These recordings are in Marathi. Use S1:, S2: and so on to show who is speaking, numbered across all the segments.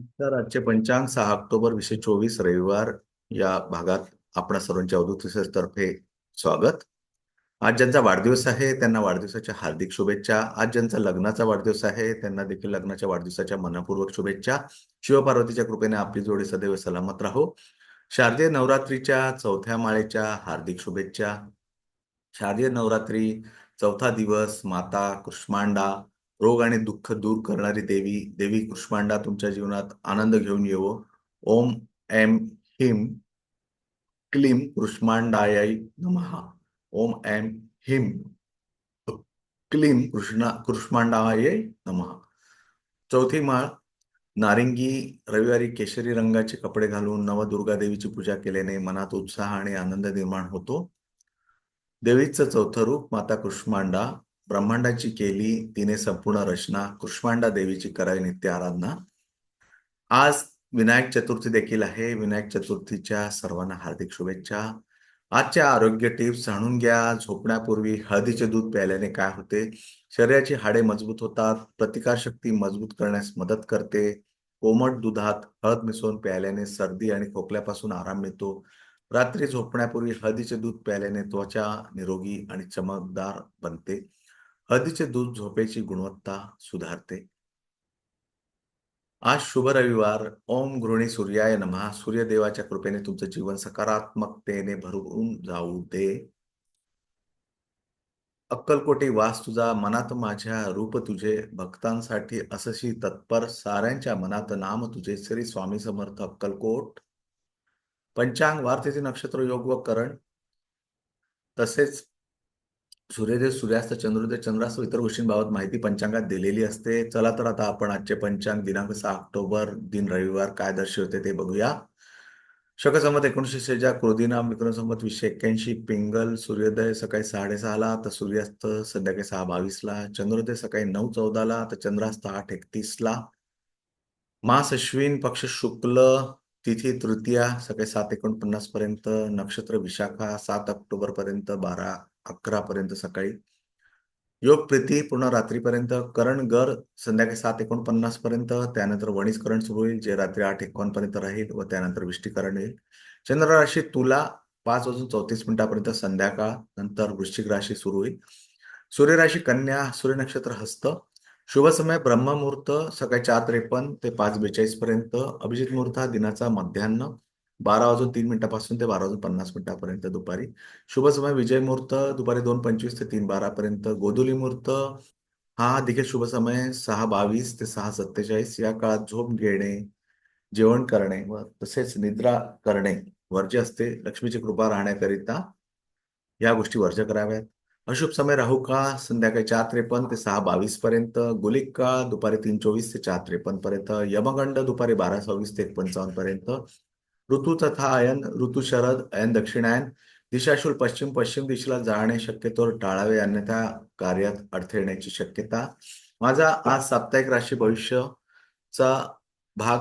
S1: तर आजचे पंचांग सहा ऑक्टोबर वीसशे चोवीस रविवार या भागात आपणा सर्वांच्या अवधूत तर्फे स्वागत. आज ज्यांचा वाढदिवस आहे त्यांना वाढदिवसाच्या हार्दिक शुभेच्छा. आज ज्यांचा लग्नाचा वाढदिवस आहे त्यांना देखील लग्नाच्या वाढदिवसाच्या मनपूर्वक शुभेच्छा. शिवपार्वतीच्या कृपेने आपली जोडी सदैव सलामत राहो. शारदीय नवरात्रीच्या चौथ्या माळेच्या हार्दिक शुभेच्छा. शारदीय नवरात्री चौथा दिवस माता कृष्मांडा रोग आणि दुःख दूर करणारी देवी देवी कृष्मांडा तुमच्या जीवनात आनंद घेऊन येवो. ओम एम हिम क्लीम कृष्मांडाय नमः. ओम एम हिम क्लीम कृष्णा कृष्मांडाय नमः. चौथी माळ नारिंगी रविवारी केशरी रंगाचे कपडे घालून नवदुर्गा देवीची पूजा केल्याने मनात उत्साह आणि आनंद निर्माण होतो. देवीचं चौथं रूप माता कृष्मांडा ब्रह्मांडाची केली तिने संपूर्ण रचना कृष्मांडा देवीची करावी नित्य आराधना. आज विनायक चतुर्थी देखील आहे. विनायक चतुर्थीच्या सर्वांना हार्दिक शुभेच्छा. आजच्या आरोग्य टिप्स जाणून घ्या. झोपण्यापूर्वी हळदीचे दूध प्यायल्याने काय होते? शरीराची हाडे मजबूत होतात. प्रतिकारशक्ती मजबूत करण्यास मदत करते. कोमट दुधात हळद मिसळून प्यायल्याने सर्दी आणि खोकल्यापासून आराम मिळतो. रात्री झोपण्यापूर्वी हळदीचे दूध प्यायल्याने त्वचा निरोगी आणि चमकदार बनते. हळदीचे दूध झोपेची गुणवत्ता सुधारते. आज शुभ रविवार. ओम गृहिणी सूर्याय नमहा सूर्यदेवाच्या कृपेने तुमचं जीवन सकारात्मकतेने भरून जाऊ दे. अक्कलकोटी वास तुझा मनात माझ्या रूप तुझे भक्तांसाठी असशी तत्पर साऱ्यांच्या मनात नाम तुझे श्री स्वामी समर्थ अक्कलकोट. पंचांग वार्तेचे नक्षत्र योग व करण. तसेच सूर्योदय सूर्यास्त चंद्रोदय चंद्रास्त इतर गोष्टींबाबत माहिती पंचांगात दिलेली असते. चला तर आता आपण आजचे पंचांग दिनांक सहा ऑक्टोबर दिन रविवार काय दर्शवते ते बघूया. शकसंमत एकोणीशे शेजा क्रोधिनाम विक्रम संमत वीसशे एक्क्याऐंशी पिंगल सूर्योदय सकाळी साडेसहाला तर सूर्यास्त संध्याकाळी सहा बावीसला चंद्रोदय सकाळी नऊ चौदाला तर चंद्रास्त आठ एकतीसला. मास अश्विन पक्ष शुक्ल तिथी तृतीया सकाळी सात एकोणपन्नास पर्यंत नक्षत्र विशाखा सात ऑक्टोबर पर्यंत बारा अकरा पर्यंत सकाळी. योग प्रीती पूर्ण रात्रीपर्यंत करण गर संध्याकाळी सात एकोणपन्नास पर्यंत त्यानंतर वणीस करण सुरू होईल जे रात्री आठ एकोणपर्यंत राहील व त्यानंतर विष्टीकरण येईल. चंद्र राशी तुला पाच वाजून चौतीस मिनिटापर्यंत संध्याकाळ नंतर वृश्चिक राशी सुरू होईल. सूर्यराशी कन्या सूर्य नक्षत्र हस्त. शुभ समय ब्रह्ममुहूर्त सकाळी चार त्रेपन्न ते पाच बेचाळीस पर्यंत. अभिजित मुहूर्त हा दिनाचा मध्यान्ह. बारा वाजून तीन मिनिटापासून ते बारा वाजून पन्नास मिनिटापर्यंत दुपारी. शुभ समय विजय मुहूर्त दुपारी दोन पंचवीस ते तीन बारापर्यंत. गोधुली मुहूर्त हा देखील शुभ समय सहा बावीस ते सहा सत्तेचाळीस. या काळात झोप घेणे जेवण करणे व तसेच निद्रा करणे वर्ज्य असते. लक्ष्मीची कृपा राहण्याकरिता या गोष्टी वर्ज्य कराव्यात. अशुभ समय राहू का? संध्याकाळी चार त्रेपन्न ते सहा बावीस पर्यंत गुलिक काळ दुपारी तीन चोवीस ते चार त्रेपन्न पर्यंत यमगंड दुपारी बारा सव्वीस ते एक पंचावन्न पर्यंत ऋतू तथा अयन ऋतू शरद अयन दक्षिणायन दिशाशूल पश्चिम पश्चिम दिशेला जाणे शक्यतोवर टाळावे अन्यथा कार्यात अडथळे येण्याची शक्यता. माझा आज साप्ताहिक राशी भविष्यचा भाग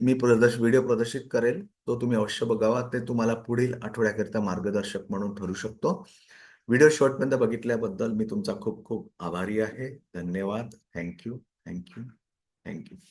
S1: मी प्रदर्श व्हिडिओ प्रदर्शित करेल. तो तुम्ही अवश्य बघावा. ते तुम्हाला पुढील आठवड्याकरिता मार्गदर्शक म्हणून ठरू शकतो. व्हिडिओ शॉर्टपर्यंत बघितल्याबद्दल मी तुमचा खूप खूप आभारी आहे. धन्यवाद. Thank you. Thank you. Thank you.